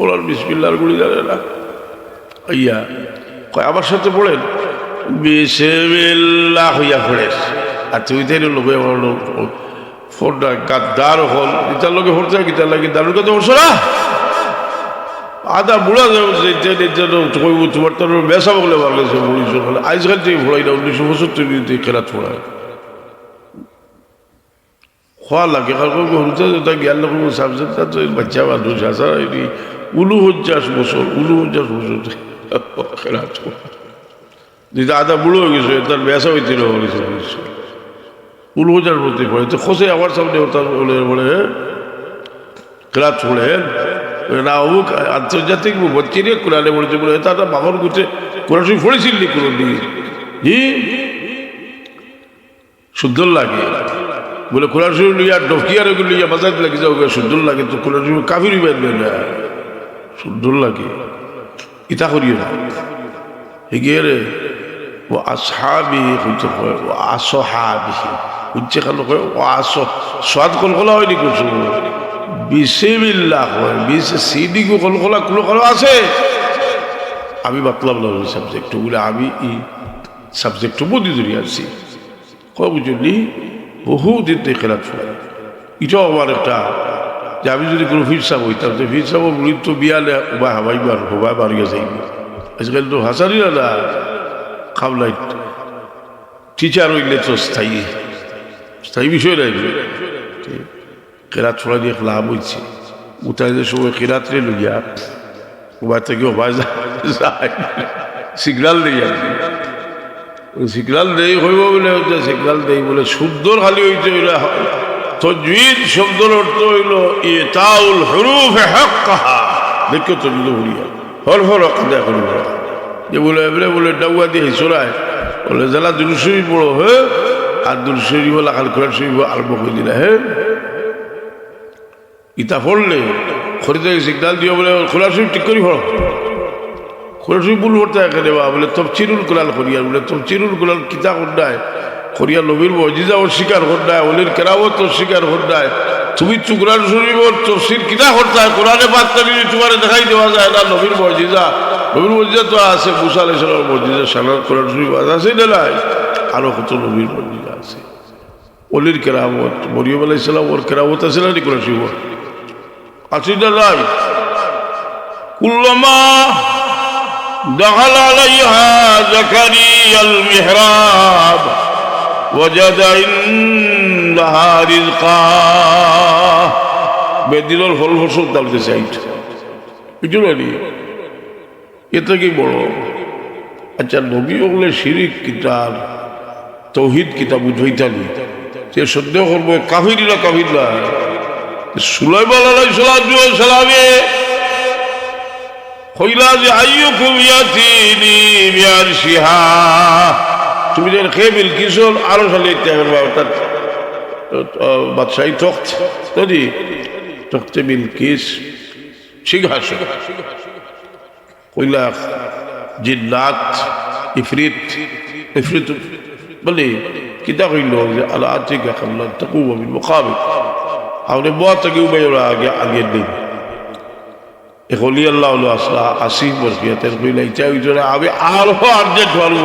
বলার বিসমিল্লার গুলি জানে না। ইয়া কয়, আমার সাথে পড়েন। বিসমিল্লাহ হইয়া পড়েস আর তুই তাই লোক ফোনটা গাদ্দার হল। গীতার লোকে গীতার লাগে দারুর কথা বলছো না? আদা বুড়া কইব, তোমার তোর বেসা বলে উনিশশো বলে আজকাল থেকে ভোড়াই না উনিশশো ফোড়ায় খোয়া লাগে কারণ যেটা জ্ঞান রকম সাবজেক্ট বাচ্চা মানুষ আসা এটি উলু হজ্জাস বছর উলু হজ্জাস বছর যেটা আদা বুড়ো হয়ে গেছে, তার বেসা হইছিল উলু হজ্জার প্রতি পড়ে তো খসে আমার সামনে তার বলে বলে খেলাত ছড়ে না, অমুক আন্তর্জাতিক বচ্চিরে কোরআনে বলেছে, বলে, তারা বাবার গুছে কোরআন শুধু পড়েছিল নি কোনো দিকে হি? সুন্দর লাগে। বলে, কোরআন শরীফ লইয়া ডকিয়ার লইয়া বাজার লাগি যাও সুন্দর লাগে, তো কোরআন শরীফ কাফির বেরবে না? সুন্দর লাগে ইতা করিও না। হেগিয়ে ও আসহাবি হইতে হয়, ও আসহাবি হচ্ছে খালো কয়, ও আস সোয়াদ কলকলা হয়নি কিছু। বিসেবিল্লাহ হয় বিশ সিডিগু কলকলা কুলো কলো আছে? আমি বাতলাম না ওই সাবজেক্ট বলে আমি এই সাবজেক্ট বুদ্ধি ধরে আছি কয় বুঝলি বহু দিন খেলা ফেলা এটাও আমার একটা যে আমি যদি কোনো ফির সাহেব হইতাম তো ফির সাহেব মৃত্যু বিয়ালে উবা হাবাইবার হবা বাড়িয়ে যাইব। আজকাল তো হাসারি না খাবলাই টিচার হইলে তো স্থায়ী স্থায়ী বিষয় নাই। কেরাত ছোড়া দিয়ে লাভ হইছে উঠাই যে সময় কেরাত্রে লইয়া উবা থেকে হবা যায় সিগনাল নেই আর সিগনাল দেই, হইব বলে সিগনাল দেই বলে। সুন্দর খালি হইতে হইলে। তজবিদ শব্দের অর্থ হইল, ইতাউল হরুফ হাক্কাহা। দেখো তজবিদ হরিয়া হর হর কাদা করিব যে বলে, এবারে বলে, ডাউয়া দিয়ে চড়ায় বলে, জেলা দুরুশরী পড়ো, হে। আর দুরুশরী বলে আকাল কোরআন শরীফ আরম্ভ করে দিলা, হে। ইতা পড়লে, খরিদে সিগনাল দিয়ে বলে খোলা শরীফ ঠিক করি পড়ো। খোরসি বুল ভরতে একে দেওয়া বলে তফচিরুল কুলাল করিয়া বলে তফচিরুল কুলাল কিতা করডায় করিয়া নবীর মজিজা অস্বীকার করডায় অলির কেরামত অস্বীকার করডায় তুমি চুকরান শরীফ তফসির কিতা করতে হয় কোরআনে পাত্তা নিয়ে তোমার দেখাই দেওয়া যায় না নবীর মজিজা নবীর মজিজা তো আছে মুসা আলাইসালাম মজিজা সালাদ কোরআন শরীফ আছে নাই আরো কত নবীর মজিজা আছে অলির কেরামত মরিয়ম আলাইসালাম ওর কেরামত আছে না কোরআন শরীফ আছে না নাই কুল্লমা دخل عليها زكريا المحراب وجد عندها رزقا বেদিনের ফল ফসল তালতে চাইট বুঝলো নি এটা কি বড় আচ্ছা নবী ওগুলো শিরিক কিতাব তৌহিদ কিতাব বুঝাইতালি সে সন্দেহ করবো কাফির না কাফির না সুলাইমান আলাইহিস সালামে কইলা যে আইয়ুকুম ইয়াতিনি বিআরশিহা তুমি যেন খেয়ে বিলকিসল আরও সালে অর্থাৎ বাদশাহী তখ্ত যদি তখ্তে বিলকিস সিংহাসন কইলা জিন্নাত ইফরিত ইফরিত বলে কিতা কইল যে আলা আতিকা কাবলা তাকুয়া বিল মুকাবিল আপনি বহুত থেকে উবাইরা আগে আগে দিন এখলি আল্লাহ আসলা আসি বরফিয়াতের কইলা ইচ্ছা হইছিল আমি আরও আর্জেন্ট পারব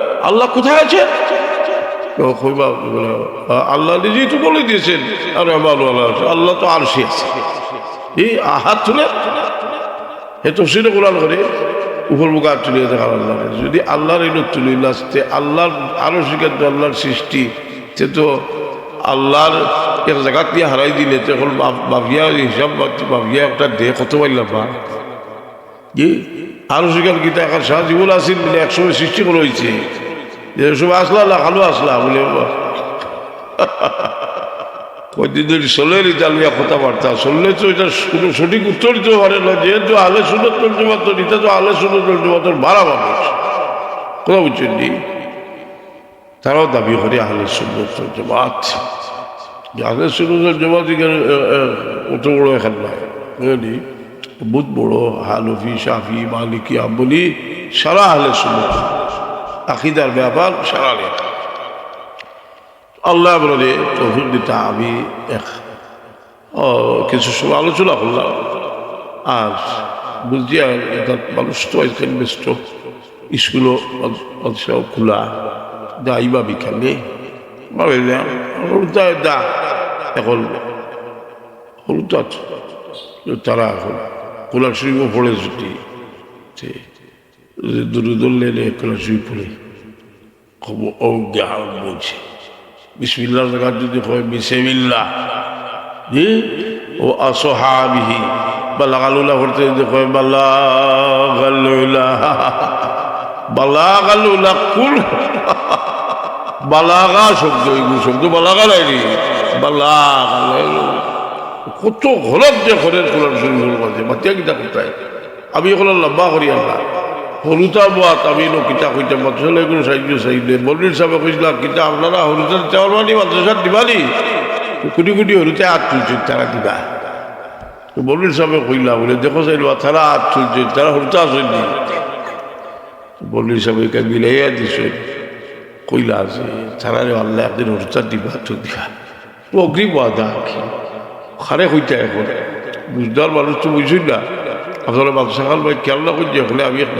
আল্লাহ কোথায় আছে? আল্লাহ নিজেই তো বলে দিয়েছেন। আরে ভালো আল্লাহ আল্লাহ তো আর সে আছে। এই আহাত তুলে। হে তো সেটা কোরআন করে, উপর মুখ আর তুলে দেখা আল্লাহ যদি আল্লাহর এলো তুলে লাস্তে আল্লাহর আরও শিকার আল্লাহর সৃষ্টি সে তো আল্লাহর এক জায়গা দিয়ে হারাই দিলে তখন বাবিয়া হিসাব বাবিয়া একটা দেহ কত পারলাম বা? কি আরও শিকার গীতা এখন সারা জীবন বলে একসময় সৃষ্টি করে হয়েছে সব আসলা না ভালো আসলা বলে কদিন চলের ইতালিয়া কথাবার্তা। চললে তো এটা কোনো সঠিক উত্তর দিতে পারে না যেহেতু আলে শুনে চলছে মাত্র এটা তো আলে শুনে চলছে মাত্র ভাড়া মানুষ। কথা বুঝছেন নি? তারাও দাবি করে জমাত যে আহলে সুন্নত জমাত এখানে আহ, আহ, অত বড় এখান নয় বুঝলি বহুত বড় হানফি শাফি মালিকি আম্বলি সারা আহলে সুন্নত। আকিদার ব্যাপার সারা লেখা আল্লাহ বলে, তৌফিক দিতে আমি এক কিছু সময় আলোচনা করলাম। আর বুঝছি মানুষ তো আজকাল ব্যস্ত। স্কুলও খোলা। যাইবা বিকালে। ভাবে হলুদা দা এখন হলুদা তারা এখন কোলার শরীফও পড়ে ছুটি। দুরুদুল লেলে কোলার শরীফ পড়ে। খবর ও জ্ঞান বলছে বিসমিল্লার জায়গা যদি হয়, বিসমিল্লাহ। জি? ও আসহাবিহি। বালাগালুলা করতে যদি হয় বালাগালুলা বালাগালুলা কুল। বালাগা শব্দ এগুলো শব্দ বালাগা লাইনি বালাগা কত ঘরত যে ঘরের খোলার শুরু মাঝে মাতিয়া কিতা কোথায়? আমি এখন লম্বা করি আল্লাহ। হলুতা বাত আমি নো কিতা কইতে মাদ্রাসা এগুলো সাহায্য চাইলে মন্দির সাহেব কইছিলাম কিতা আপনারা হলুতার চাওয়ার মানি মাদ্রাসার দিবানি কোটি কোটি হলুতে হাত তুলছে তারা দিবা। তো মন্দির সাহেব কইলা বলে, দেখো চাইল তারা হাত তুলছে তারা হলুতা আসেনি মন্দির সাহেবকে মিলাইয়া দিছে। কইলা আছে তারা রে আল্লাহ একদিন হলুতা দিবা, তো দিবা। ও অগ্রিম বাধা খারে হইতে এখন বুঝদার মানুষ তো বুঝুই না আপনারা মাদ্রাসা খান ভাই খেয়াল না করছে হলে আমি এক